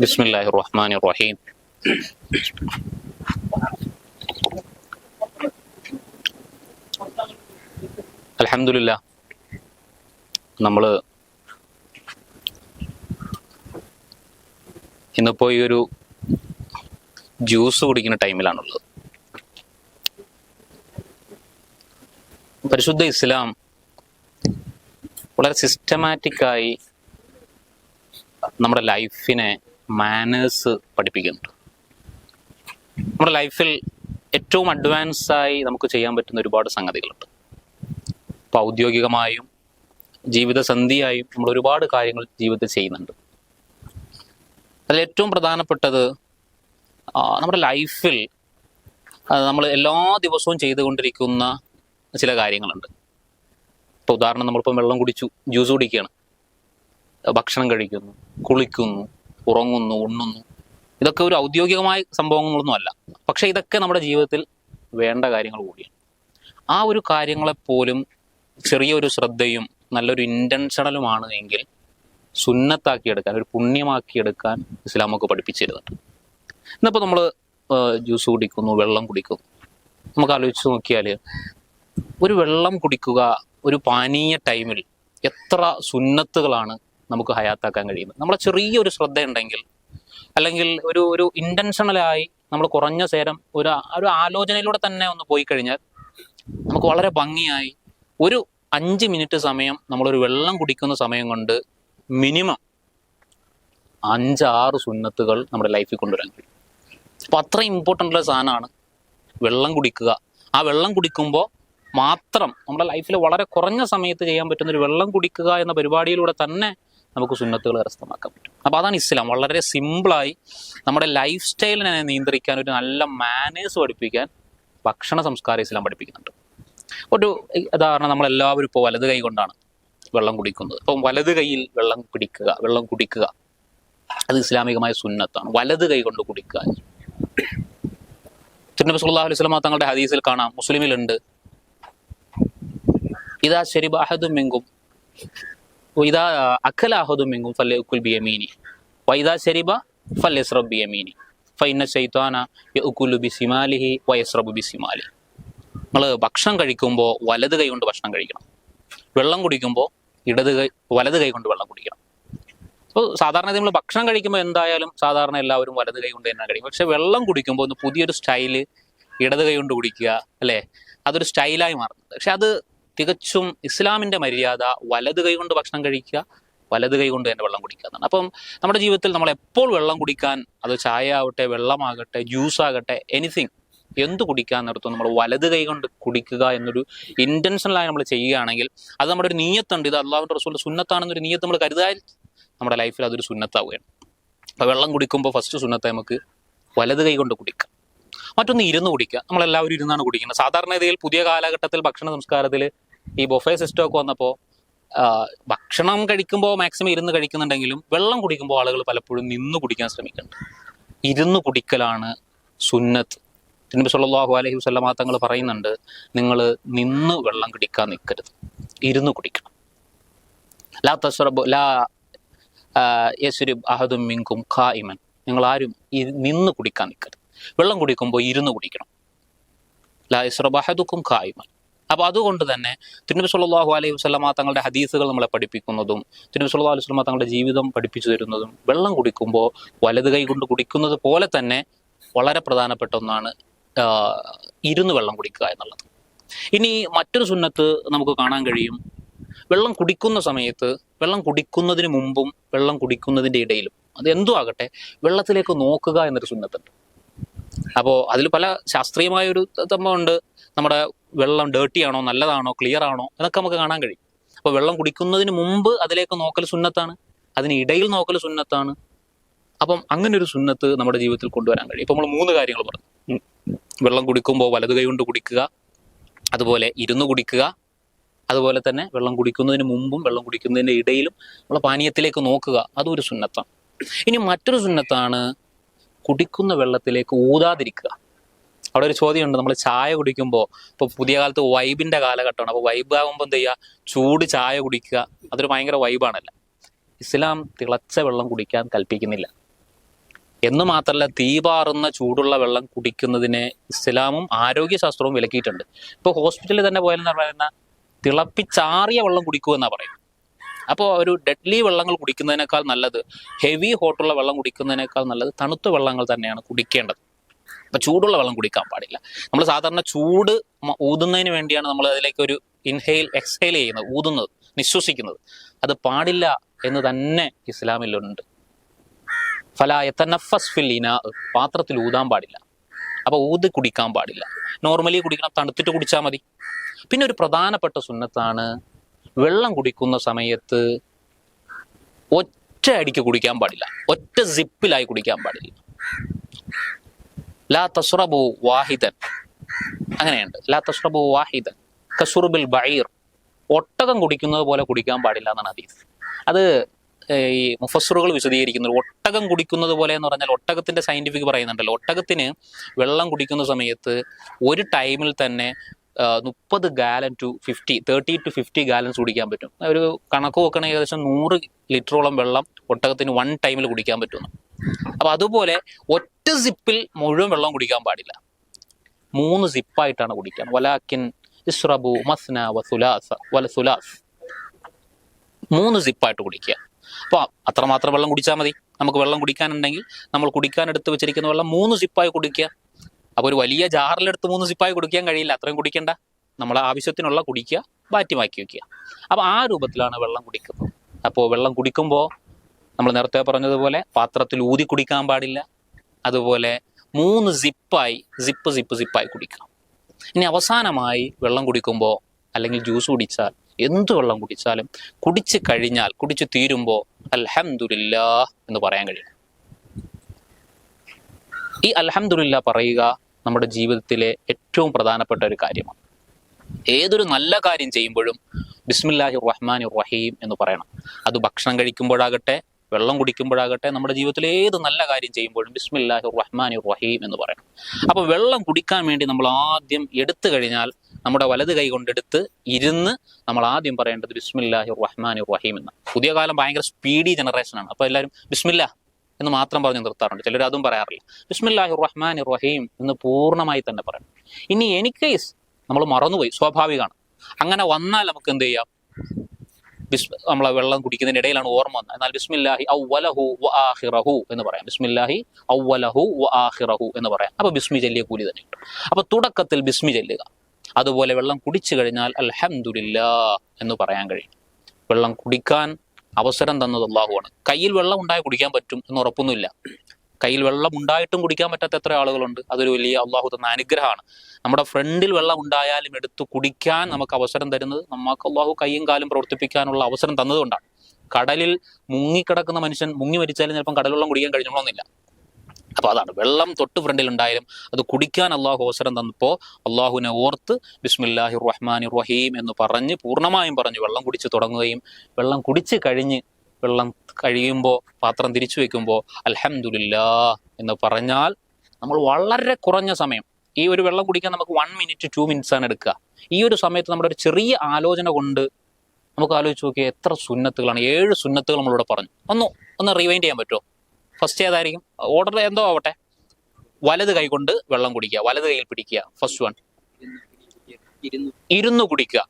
بسم الله الرحمن الرحيم അലഹമില്ല നമ്മള് ഇന്നിപ്പോ ഈ ഒരു ജ്യൂസ് കുടിക്കുന്ന ടൈമിലാണുള്ളത് പരിശുദ്ധ ഇസ്ലാം വളരെ സിസ്റ്റമാറ്റിക്കായി നമ്മുടെ ലൈഫിനെ മാനേഴ്സ് പഠിപ്പിക്കുന്നുണ്ട്. നമ്മുടെ ലൈഫിൽ ഏറ്റവും അഡ്വാൻസ് ആയി നമുക്ക് ചെയ്യാൻ പറ്റുന്ന ഒരുപാട് സംഗതികളുണ്ട്. ഇപ്പോൾ ഔദ്യോഗികമായും ജീവിതസന്ധിയായും നമ്മൾ ഒരുപാട് കാര്യങ്ങൾ ജീവിതത്തിൽ ചെയ്യുന്നുണ്ട്. അതിൽ ഏറ്റവും പ്രധാനപ്പെട്ടത് നമ്മുടെ ലൈഫിൽ നമ്മൾ എല്ലാ ദിവസവും ചെയ്തുകൊണ്ടിരിക്കുന്ന ചില കാര്യങ്ങളുണ്ട്. ഇപ്പോൾ ഉദാഹരണം നമ്മളിപ്പം വെള്ളം കുടിച്ചു ജ്യൂസ് കുടിക്കുകയാണ്. ഭക്ഷണം കഴിക്കുന്നു കുളിക്കുന്നു ഉറങ്ങുന്നു ഉണ്ണുന്നു. ഇതൊക്കെ ഒരു ഔദ്യോഗികമായ സംഭവങ്ങളൊന്നും അല്ല പക്ഷേ ഇതൊക്കെ നമ്മുടെ ജീവിതത്തിൽ വേണ്ട കാര്യങ്ങൾ കൂടിയാണ്. ആ ഒരു കാര്യങ്ങളെപ്പോലും ചെറിയൊരു ശ്രദ്ധയും നല്ലൊരു ഇന്റൻഷണലുമാണ് എങ്കിൽ സുന്നത്താക്കിയെടുക്കാൻ ഒരു പുണ്യമാക്കിയെടുക്കാൻ ഇസ്ലാം നമുക്ക് പഠിപ്പിച്ചിരുന്നുണ്ട്. ഇന്നിപ്പോൾ നമ്മൾ ജ്യൂസ് കുടിക്കുന്നു വെള്ളം കുടിക്കുന്നു. നമുക്ക് ആലോചിച്ച് നോക്കിയാൽ ഒരു വെള്ളം കുടിക്കുക ഒരു പാനീയ ടൈമിൽ എത്ര സുന്നത്തുകളാണ് നമുക്ക് ഹയാത്താക്കാൻ കഴിയുന്നത് നമ്മളെ ചെറിയൊരു ശ്രദ്ധ ഉണ്ടെങ്കിൽ അല്ലെങ്കിൽ ഒരു ഒരു ഇന്റൻഷണലായി നമ്മൾ കുറഞ്ഞ നേരം ഒരു ഒരു ആലോചനയിലൂടെ തന്നെ ഒന്ന് പോയി കഴിഞ്ഞാൽ നമുക്ക് വളരെ ഭംഗിയായി ഒരു അഞ്ച് മിനിറ്റ് സമയം നമ്മളൊരു വെള്ളം കുടിക്കുന്ന സമയം കൊണ്ട് മിനിമം അഞ്ചാറ് സുന്നത്തുകൾ നമ്മുടെ ലൈഫിൽ കൊണ്ടുവരാൻ കഴിയും. അപ്പോൾ അത്ര ഇമ്പോർട്ടന്റ് ഉള്ള സാധനമാണ് വെള്ളം കുടിക്കുക. ആ വെള്ളം കുടിക്കുമ്പോൾ മാത്രം നമ്മുടെ ലൈഫിൽ വളരെ കുറഞ്ഞ സമയത്ത് ചെയ്യാൻ പറ്റുന്ന ഒരു വെള്ളം കുടിക്കുക എന്ന പരിപാടിയിലൂടെ തന്നെ നമുക്ക് സുന്നത്തുകൾ കരസ്ഥമാക്കാൻ പറ്റും. അപ്പോൾ അതാണ് ഇസ്ലാം. വളരെ സിമ്പിളായി നമ്മുടെ ലൈഫ് സ്റ്റൈലിനെ നിയന്ത്രിക്കാൻ ഒരു നല്ല മാനേഴ്സ് പഠിപ്പിക്കാൻ ഭക്ഷണ സംസ്കാരം ഇസ്ലാം പഠിപ്പിക്കുന്നുണ്ട്. ഒരു ഉദാഹരണം നമ്മളെല്ലാവരും ഇപ്പോൾ വലത് കൈ കൊണ്ടാണ് വെള്ളം കുടിക്കുന്നത്. അപ്പം വലത് കൈയിൽ വെള്ളം പിടിക്കുക വെള്ളം കുടിക്കുക. അത് ഇസ്ലാമികമായ സുന്നത്താണ്. വലത് കൈ കൊണ്ട് കുടിക്കുക. തിരുനബി സല്ലല്ലാഹു അലൈഹി സ്വലാം തങ്ങളുടെ ഹദീസിൽ കാണാം. മുസ്ലിമിലുണ്ട്. ഇതാ ശരിബ അഹദുമെങ്കും ഇതാ അക്കല അഹദുമെങ്കും ഫല്യക്കുൽ ബിയമീനി വൈദ ശരിബ ഫല്യസ്റബ് ബിയമീനി ഫൈന ശൈത്താന യഉകുലു ബിസിമാലിഹി വയസ്റബു ബിസിമാലി നമ്മൾ ഭക്ഷണം കഴിക്കുമ്പോൾ വലത് കൈ കൊണ്ട് ഭക്ഷണം കഴിക്കണം. വെള്ളം കുടിക്കുമ്പോൾ ഇടത് കൈ വലത് കൈ കൊണ്ട് വെള്ളം കുടിക്കണം. അപ്പോൾ സാധാരണ നമ്മൾ ഭക്ഷണം കഴിക്കുമ്പോൾ എന്തായാലും സാധാരണ എല്ലാവരും വലത് കൈ കൊണ്ട് തന്നെ കഴിക്കും. പക്ഷെ വെള്ളം കുടിക്കുമ്പോൾ ഒന്ന് പുതിയൊരു സ്റ്റൈൽ ഇടത് കൈ കൊണ്ട് കുടിക്കുക അല്ലേ? അതൊരു സ്റ്റൈലായി മാറുന്നത് പക്ഷെ അത് തികച്ചും ഇസ്ലാമിന്റെ മര്യാദ വലത് കൈകൊണ്ട് ഭക്ഷണം കഴിക്കുക വലത് കൈ കൊണ്ട് തന്നെ വെള്ളം കുടിക്കുക എന്നാണ്. അപ്പം നമ്മുടെ ജീവിതത്തിൽ നമ്മൾ എപ്പോൾ വെള്ളം കുടിക്കാൻ അത് ചായ ആവട്ടെ വെള്ളമാകട്ടെ ജ്യൂസ് ആകട്ടെ എനിത്തിങ് എന്ത് കുടിക്കാൻ നിർത്തും? നമ്മൾ വലത് കൈ കൊണ്ട് കുടിക്കുക എന്നൊരു ഇന്റൻഷനലായി നമ്മൾ ചെയ്യുകയാണെങ്കിൽ അത് നമ്മുടെ ഒരു നീയത്തുണ്ട്. ഇത് അള്ളാഹുന്റെ റസൂലിന്റെ സുന്നത്താണെന്നൊരു നീയത്ത് നമ്മൾ കരുതാൽ നമ്മുടെ ലൈഫിൽ അതൊരു സുന്നത്താവുകയാണ്. അപ്പോൾ വെള്ളം കുടിക്കുമ്പോൾ ഫസ്റ്റ് സുന്നത്തെ നമുക്ക് വലത് കൈ കൊണ്ട് കുടിക്കാം. മറ്റൊന്ന് ഇരുന്ന് കുടിക്കുക. നമ്മളെല്ലാവരും ഇരുന്നാണ് കുടിക്കുന്നത്. സാധാരണഗതിയിൽ പുതിയ കാലഘട്ടത്തിൽ ഭക്ഷണ സംസ്കാരത്തിൽ ഈ ബൊഫേ സിസ്റ്റം ഒക്കെ വന്നപ്പോൾ ഭക്ഷണം കഴിക്കുമ്പോൾ മാക്സിമം ഇരുന്ന് കഴിക്കുന്നുണ്ടെങ്കിലും വെള്ളം കുടിക്കുമ്പോൾ ആളുകൾ പലപ്പോഴും നിന്ന് കുടിക്കാൻ ശ്രമിക്കുന്നുണ്ട്. ഇരുന്ന് കുടിക്കലാണ് സുന്നത്ത്. നബി സല്ലല്ലാഹു അലഹി വസല്ലമ തങ്ങൾ പറയുന്നുണ്ട് നിങ്ങൾ നിന്ന് വെള്ളം കുടിക്കാൻ നിൽക്കരുത് ഇരുന്ന് കുടിക്കണം. ലാ തസ്റബ് ലാ യസ്രിബ് അഹദും മിങ്കും ഖായിമൻ നിങ്ങൾ ആരും നിന്ന് കുടിക്കാൻ നിൽക്കരുത് വെള്ളം കുടിക്കുമ്പോൾ ഇരുന്ന് കുടിക്കണം. ലാ യസ്റബ് അഹദുക്കും ഖായിമൻ അപ്പോൾ അതുകൊണ്ട് തന്നെ തിരുനബി സല്ലല്ലാഹു അലൈഹി വസല്ലമ തങ്ങളുടെ ഹദീസുകൾ നമ്മളെ പഠിപ്പിക്കുന്നതും തിരുനബി സല്ലല്ലാഹു അലൈഹി വസല്ലമ തങ്ങളുടെ ജീവിതം പഠിപ്പിച്ചു തരുന്നതും വെള്ളം കുടിക്കുമ്പോൾ വലത് കൈ കൊണ്ട് കുടിക്കുന്നത് പോലെ തന്നെ വളരെ പ്രധാനപ്പെട്ട ഒന്നാണ് ഇരുന്ന് വെള്ളം കുടിക്കുക എന്നുള്ളത്. ഇനി മറ്റൊരു സുന്നത്ത് നമുക്ക് കാണാൻ കഴിയും. വെള്ളം കുടിക്കുന്ന സമയത്ത് വെള്ളം കുടിക്കുന്നതിന് മുമ്പും വെള്ളം കുടിക്കുന്നതിന്റെ ഇടയിലും അത് എന്തോ ആകട്ടെ വെള്ളത്തിലേക്ക് നോക്കുക എന്നൊരു സുന്നത്തുണ്ട്. അപ്പോൾ അതിൽ പല ശാസ്ത്രീയമായ ഒരു സംഭവമുണ്ട്. നമ്മുടെ വെള്ളം ഡേർട്ടി ആണോ നല്ലതാണോ ക്ലിയർ ആണോ എന്നൊക്കെ നമുക്ക് കാണാൻ കഴിയും. അപ്പോൾ വെള്ളം കുടിക്കുന്നതിന് മുമ്പ് അതിലേക്ക് നോക്കൽ സുന്നത്താണ് അതിന് ഇടയിൽ നോക്കൽ സുന്നത്താണ്. അപ്പം അങ്ങനെ ഒരു സുന്നത്ത് നമ്മുടെ ജീവിതത്തിൽ കൊണ്ടുവരാൻ കഴിയും. ഇപ്പം നമ്മൾ മൂന്ന് കാര്യങ്ങൾ പറഞ്ഞു. വെള്ളം കുടിക്കുമ്പോൾ വലത് കൈ കൊണ്ട് കുടിക്കുക അതുപോലെ ഇരുന്ന് കുടിക്കുക അതുപോലെ തന്നെ വെള്ളം കുടിക്കുന്നതിന് മുമ്പും വെള്ളം കുടിക്കുന്നതിന്റെ ഇടയിലും നമ്മൾ പാനീയത്തിലേക്ക് നോക്കുക അതും ഒരു സുന്നത്താണ്. ഇനി മറ്റൊരു സുന്നത്താണ് കുടിക്കുന്ന വെള്ളത്തിലേക്ക് ഊതാതിരിക്കുക. അവിടെ ഒരു ചോദ്യമുണ്ട്. നമ്മൾ ചായ കുടിക്കുമ്പോൾ ഇപ്പോൾ പുതിയ കാലത്ത് വൈബിന്റെ കാലഘട്ടമാണ്. അപ്പോൾ വൈബ് ആകുമ്പോൾ എന്ത് ചെയ്യുക ചൂട് ചായ കുടിക്കുക. അതൊരു ഭയങ്കര വൈബാണല്ലോ ഇസ്ലാം തിളച്ച വെള്ളം കുടിക്കാൻ കൽപ്പിക്കുന്നില്ല. എന്ന് മാത്രമല്ല തീപാറുന്ന ചൂടുള്ള വെള്ളം കുടിക്കുന്നതിനെ ഇസ്ലാമും ആരോഗ്യശാസ്ത്രവും വിലക്കിയിട്ടുണ്ട്. ഇപ്പോൾ ഹോസ്പിറ്റലിൽ തന്നെ പോയാലെന്ന് പറയുന്ന തിളപ്പിച്ചാറിയ വെള്ളം കുടിക്കുമെന്നാണ് പറയും അപ്പോൾ ഒരു ഡെഡ്ലി വെള്ളങ്ങൾ കുടിക്കുന്നതിനേക്കാൾ നല്ലത് ഹെവി ഹോട്ടുള്ള വെള്ളം കുടിക്കുന്നതിനേക്കാൾ നല്ലത് തണുത്ത വെള്ളങ്ങൾ തന്നെയാണ് കുടിക്കേണ്ടത്. അപ്പം ചൂടുള്ള വെള്ളം കുടിക്കാൻ പാടില്ല. നമ്മൾ സാധാരണ ചൂട് ഊതുന്നതിന് വേണ്ടിയാണ് നമ്മൾ അതിലേക്ക് ഒരു ഇൻഹെയിൽ എക്സ്ഹെയിൽ ചെയ്യുന്നത് ഊതുന്നത് നിശ്വസിക്കുന്നത്. അത് പാടില്ല എന്ന് തന്നെ ഇസ്ലാമിലുണ്ട്. ഫലായത്തനഫസ് ഫിൽ ഇന പാത്രത്തിൽ ഊതാൻ പാടില്ല. അപ്പോൾ ഊത് കുടിക്കാൻ പാടില്ല. നോർമലി കുടിക്കണം തണുത്തിട്ട് കുടിച്ചാൽ മതി. പിന്നെ ഒരു പ്രധാനപ്പെട്ട സുന്നത്താണ് വെള്ളം കുടിക്കുന്ന സമയത്ത് ഒറ്റ അടിക്ക് കുടിക്കാൻ പാടില്ല. ഒറ്റ സിപ്പിലായി കുടിക്കാൻ പാടില്ല. ലാ തസ്റബു വാഹിദൻ. അങ്ങനെയുണ്ട്. ലാ തസ്റബു വാഹിദൻ. കസുറുബിൽ ബൈർ ഒട്ടകം കുടിക്കുന്നത് പോലെ കുടിക്കാൻ പാടില്ല എന്നാണ് ഹദീസ്. അത് ഈ മുഫസ്സറുകൾ വിശദീകരിക്കുന്നത് ഒട്ടകം കുടിക്കുന്നത് പോലെ എന്ന് പറഞ്ഞാൽ ഒട്ടകത്തിന്റെ സയന്റിഫിക് പറയുന്നുണ്ടല്ലോ. ഒട്ടകത്തിന് വെള്ളം കുടിക്കുന്ന സമയത്ത് ഒരു ടൈമിൽ തന്നെ മുപ്പത് gallon to fifty thirty to fifty gallons കുടിക്കാൻ പറ്റും. ഒരു കണക്ക് വെക്കണ ഏകദേശം നൂറ് ലിറ്ററോളം വെള്ളം ഒട്ടകത്തിന് വൺ ടൈമിൽ കുടിക്കാൻ പറ്റുന്നു അപ്പൊ അതുപോലെ ഒറ്റ സിപ്പിൽ മുഴുവൻ വെള്ളം കുടിക്കാൻ പാടില്ല. മൂന്ന് സിപ്പായിട്ടാണ് കുടിക്കാൻ. വലാക്കിൻ ഇസ്രബു മസ്ന വസുലാസ സുലാസ വല സുലാസ്. മൂന്ന് സിപ്പായിട്ട് കുടിക്കുക. അപ്പോൾ അത്രമാത്രം വെള്ളം കുടിച്ചാൽ മതി. നമുക്ക് വെള്ളം കുടിക്കാനുണ്ടെങ്കിൽ നമ്മൾ കുടിക്കാൻ എടുത്ത് വെച്ചിരിക്കുന്ന വെള്ളം മൂന്ന് സിപ്പായി കുടിക്കുക. അപ്പോൾ ഒരു വലിയ ജാറിലെടുത്ത് മൂന്ന് സിപ്പായി കുടിക്കാൻ കഴിയില്ല. അത്രയും കുടിക്കണ്ട. നമ്മൾ ആവശ്യത്തിനുള്ള കുടിക്കുക മാറ്റി മാറ്റി വെക്കുക. അപ്പോൾ ആ രൂപത്തിലാണ് വെള്ളം കുടിക്കുന്നത്. അപ്പോൾ വെള്ളം കുടിക്കുമ്പോൾ നമ്മൾ നേരത്തെ പറഞ്ഞതുപോലെ പാത്രത്തിൽ ഊതി കുടിക്കാൻ പാടില്ല. അതുപോലെ മൂന്ന് സിപ്പായി സിപ്പ് സിപ്പ് സിപ്പായി കുടിക്കാം ഇനി അവസാനമായി വെള്ളം കുടിക്കുമ്പോൾ അല്ലെങ്കിൽ ജ്യൂസ് കുടിച്ചാൽ എന്ത് വെള്ളം കുടിച്ചാലും കുടിച്ച് കഴിഞ്ഞാൽ കുടിച്ച് തീരുമ്പോൾ അൽഹംദുലില്ലാ എന്ന് പറയാൻ കഴിയും. ഈ അൽഹംദുലില്ലാ പറയുക നമ്മുടെ ജീവിതത്തിലെ ഏറ്റവും പ്രധാനപ്പെട്ട ഒരു കാര്യമാണ്. ഏതൊരു നല്ല കാര്യം ചെയ്യുമ്പോഴും ബിസ്മില്ലാഹി റഹ്മാൻ റഹീം എന്ന് പറയണം. അത് ഭക്ഷണം കഴിക്കുമ്പോഴാകട്ടെ വെള്ളം കുടിക്കുമ്പോഴാകട്ടെ നമ്മുടെ ജീവിതത്തിൽ ഏത് നല്ല കാര്യം ചെയ്യുമ്പോഴും ബിസ്മില്ലാഹി റഹ്മാൻ റഹീം എന്ന് പറയും. അപ്പോൾ വെള്ളം കുടിക്കാൻ വേണ്ടി നമ്മൾ ആദ്യം എടുത്തു കഴിഞ്ഞാൽ നമ്മുടെ വലത് കൈ കൊണ്ടെടുത്ത് ഇരുന്ന് നമ്മൾ ആദ്യം പറയേണ്ടത് ബിസ്മില്ലാഹി റഹ്മാൻ റഹീം എന്ന് പുതിയ കാലം ഭയങ്കര സ്പീഡി ജനറേഷനാണ് അപ്പോൾ എല്ലാവരും ബിസ്മില്ല എന്ന് മാത്രം പറഞ്ഞ് നിർത്താറുണ്ട്. ചിലർ അതും പറയാറില്ല. ബിസ്മില്ലാഹി റഹ്മാൻ റഹീം എന്ന് പൂർണമായി തന്നെ പറയണം. ഇനി എനി കേസ് നമ്മൾ മറന്നുപോയി. സ്വാഭാവികമാണ്. അങ്ങനെ വന്നാൽ നമുക്ക് എന്ത് ചെയ്യാം? ബിസ് നമ്മളെ വെള്ളം കുടിക്കുന്നതിന് ഇടയിലാണ് ഓർമ്മ വന്നത്. എന്നാൽ ബിസ്മില്ലാഹി ഔവലഹു വ ആഖിറഹു എന്ന് പറയാം. ബിസ്മില്ലാഹി ഔവലഹു വ ആഖിറഹു എന്ന് പറയാം. അപ്പൊ ബിസ്മി ചൊല്ലിയ കൂലി തന്നെ കിട്ടും അപ്പൊ തുടക്കത്തിൽ ബിസ്മി ചെല്ലുക. അതുപോലെ വെള്ളം കുടിച്ചു കഴിഞ്ഞാൽ അൽഹംദുലില്ലാ എന്ന് പറയാൻ കഴിയും. വെള്ളം കുടിക്കാൻ അവസരം തന്നത് അള്ളാഹുവാണ് കയ്യിൽ വെള്ളം ഉണ്ടായി കുടിക്കാൻ പറ്റും എന്ന് ഉറപ്പൊന്നുമില്ല. കയ്യിൽ വെള്ളം ഉണ്ടായിട്ടും കുടിക്കാൻ പറ്റാത്ത എത്ര ആളുകളുണ്ട്. അതൊരു വലിയ അള്ളാഹു തന്ന അനുഗ്രഹമാണ്. നമ്മുടെ ഫ്രണ്ടിൽ വെള്ളം ഉണ്ടായാലും എടുത്ത് കുടിക്കാൻ നമുക്ക് അവസരം തരുന്നത് നമുക്ക് അള്ളാഹു കൈയും കാലും പ്രവർത്തിപ്പിക്കാനുള്ള അവസരം തന്നതുകൊണ്ടാണ്. കടലിൽ മുങ്ങിക്കിടക്കുന്ന മനുഷ്യൻ മുങ്ങി മരിച്ചാലും ചിലപ്പം കടലുള്ളം കുടിക്കാൻ കഴിഞ്ഞോളന്നില്ല അപ്പൊ അതാണ്. വെള്ളം തൊട്ട് ഫ്രണ്ടിൽ ഉണ്ടായാലും അത് കുടിക്കാൻ അള്ളാഹു അവസരം തന്നപ്പോൾ അള്ളാഹുവിനെ ഓർത്ത് ബിസ്മില്ലാഹി റഹ്മാൻ റഹീം എന്ന് പറഞ്ഞ് പൂർണമായും പറഞ്ഞ് വെള്ളം കുടിച്ച് തുടങ്ങുകയും വെള്ളം കുടിച്ച് കഴിഞ്ഞ് വെള്ളം കഴിയുമ്പോൾ പാത്രം തിരിച്ചു വെക്കുമ്പോൾ അൽഹംദുലില്ലാ എന്ന് പറഞ്ഞാൽ നമ്മൾ വളരെ കുറഞ്ഞ സമയം ഈ ഒരു വെള്ളം കുടിക്കാൻ നമുക്ക് വൺ മിനിറ്റ് ടു മിനിറ്റ്സ് ആണ് എടുക്കുക. ഈ ഒരു സമയത്ത് നമ്മുടെ ഒരു ചെറിയ ആലോചന കൊണ്ട് നമുക്ക് ആലോചിച്ച് നോക്കിയാൽ എത്ര സുന്നത്തുകളാണ് ഏഴ് സുന്നത്തുകൾ നമ്മളിവിടെ പറഞ്ഞു. ഒന്ന് ഒന്ന് റിവൈൻഡ് ചെയ്യാൻ പറ്റുമോ? ഫസ്റ്റ് ഏതായിരിക്കും? ഓർഡർ എന്തോ ആവട്ടെ? വലത് കൈ കൊണ്ട് വെള്ളം കുടിക്കുക വലത് കയ്യിൽ പിടിക്കുക ഫസ്റ്റ് വൺ ഇരുന്ന് കുടിക്കുക.